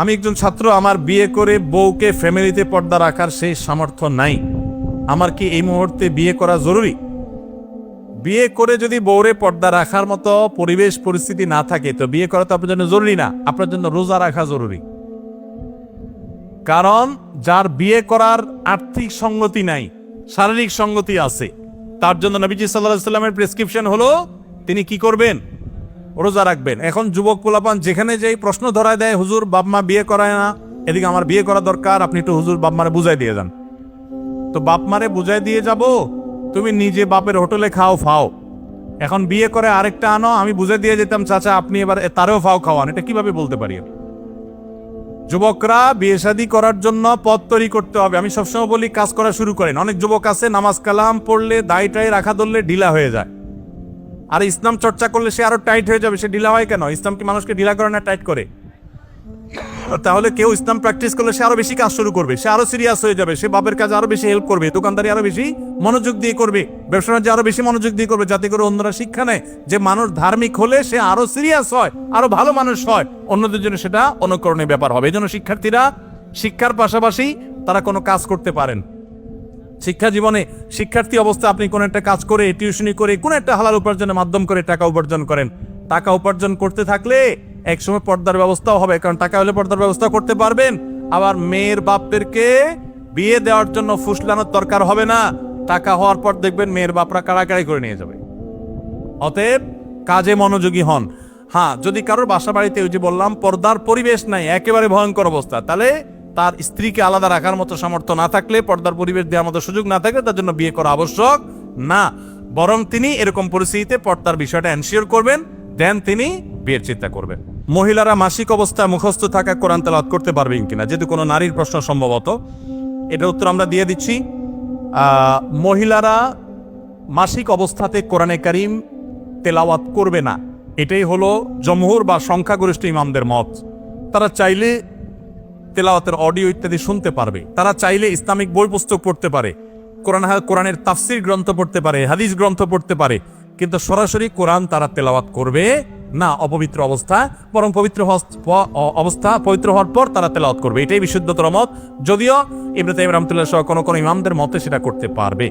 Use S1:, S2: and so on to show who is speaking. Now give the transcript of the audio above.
S1: আমি একজন ছাত্র, আমার বিয়ে করে বউকে ফ্যামিলিতে পর্দা রাখার সেই সামর্থ্য নাই। আমার কি এই মুহূর্তে বিয়ে করা জরুরি? বিয়ে করে যদি বউরে পর্দা রাখার মতো পরিবেশ, পরিস্থিতি না থাকে, তো বিয়ে করা তো আপনার জন্য জরুরি না। আপনার জন্য রোজা রাখা জরুরি। কারণ যার বিয়ে করার আর্থিক সঙ্গতি নাই, শারীরিক সঙ্গতি আছে, তার জন্য নবীজি সাল্লাহ সাল্লামের প্রেসক্রিপশন হলো, তিনি কি করবেন? রোজা রাখবেন। এখন যুবক পোলাপান যেখানে যেই প্রশ্ন ধরায় দেয়, হুজুর বাপমা বিয়ে করায় না। এদিকে আমার বিয়ে করা দরকার, আপনি একটু হুজুর বাপমারে বুঝাই দিয়ে যান। তো বাপমারে বুঝাই দিয়ে যাব, তুমি নিজে বাপের হোটেলে খাও, ফাও। এখন বিয়ে করে আরেকটা আনো, আমি বুঝে দিয়ে যেতাম, চাচা, আপনি এবার তারেও ফাও খাওয়ান। এটা কীভাবে বলতে পারি? যুবকরা বিয়ে শাদী করার জন্য পথ তৈরি করতে হবে। আমি সবসময় বলি, কাজ করা শুরু করেন। অনেক যুবক আছে, নামাজ কালাম পড়লে দায় টাই রাখা ধরলে ঢিলা হয়ে যায়। আর ইসলাম চর্চা করলে সে আরও টাইট হয়ে যাবে, সে ঢিলা হয় কেন? ইসলাম কি মানুষকে ঢিলা করে না টাইট করে? তাহলে কেউ ইসলাম প্র্যাকটিস করলে সে আরও বেশি কাজ শুরু করবে, সে আরও সিরিয়াস হয়ে যাবে, সে বাপের কাজে আরও বেশি হেল্প করবে, দোকানদারি আরও বেশি মনোযোগ দিয়ে করবে, ব্যবসা বাণিজ্যে আরও বেশি মনোযোগ দিয়ে করবে, যাতে করে অন্যরা শিক্ষা নেয় যে মানুষ ধার্মিক হলে সে আরও সিরিয়াস হয়, আরও ভালো মানুষ হয়। অন্যদের জন্য সেটা অনুকরণের ব্যাপার হবে। এই জন্য শিক্ষার্থীরা শিক্ষার পাশাপাশি তারা কোনো কাজ করতে পারেন। শিক্ষা জীবনে শিক্ষার্থী অবস্থা আপনি কোনো একটা কাজ করে, টিউশনি করে, কোনো একটা হালাল উপার্জনের মাধ্যম করে টাকা উপার্জন করেন। টাকা উপার্জন করতে থাকলে একসময় পর্দার ব্যবস্থাও হবে, কারণ টাকা হলে পর্দার ব্যবস্থা করতে পারবেন। আবার মেয়ের বাপদেরকে বিয়ে দেওয়ার জন্য ফুসলানোর দরকার হবে না। টাকা হওয়ার পর দেখবেন মেয়ের বাপরা কাড়াকাড়ি করে নিয়ে যাবে। অতএব কাজে মনোযোগী হন। হ্যাঁ যদি কারোর বাসা বাড়িতে ওই যে বললাম, পর্দার পরিবেশ নাই, একেবারে ভয়ঙ্কর অবস্থা, তাহলে তার স্ত্রীকে আলাদা রাখার মতো সামর্থ্য না থাকলে পর্দার পরিবেশ দেওয়ার মতো সুযোগ না থাকলে তার জন্য বিয়ে করা আবশ্যক না। বরং তিনি এরকম পরিস্থিতিতে পর্দার বিষয়টা এনশিওর করবেন দেন তিনি বিয়ের চিন্তা করবেন। মহিলারা মাসিক অবস্থায় মুখস্থ থাকা কোরআন তেলাওয়াত করতে পারবেন কিনা, যেহেতু কোনো নারীর প্রশ্ন সম্ভবত। এটার উত্তর আমরা দিয়ে দিচ্ছি মহিলারা মাসিক অবস্থাতে কোরআনে কারিম তেলাওয়াত করবে না। এটাই হলো জমহুর বা সংখ্যাগরিষ্ঠ ইমামদের মত। তারা চাইলে তেলাওয়াতের অডিও ইত্যাদি শুনতে পারবে। তারা চাইলে ইসলামিক বই পুস্তক পড়তে পারে, কোরআন কোরআনের তাফসির গ্রন্থ পড়তে পারে, হাদিস গ্রন্থ পড়তে পারে, কিন্তু সরাসরি কোরআন তারা তেলাওয়াত করবে না। অপবিত্র অবস্থা, বরং পবিত্র অবস্থা পবিত্র হওয়ার পর তারা তেলাওয়াত করবে। এটাই বিশুদ্ধতর মত, যদিও ইব্রাহিম রহমতুল্লাহ সহ কোনো কোনো ইমামদের মতে সেটা করতে পারবে।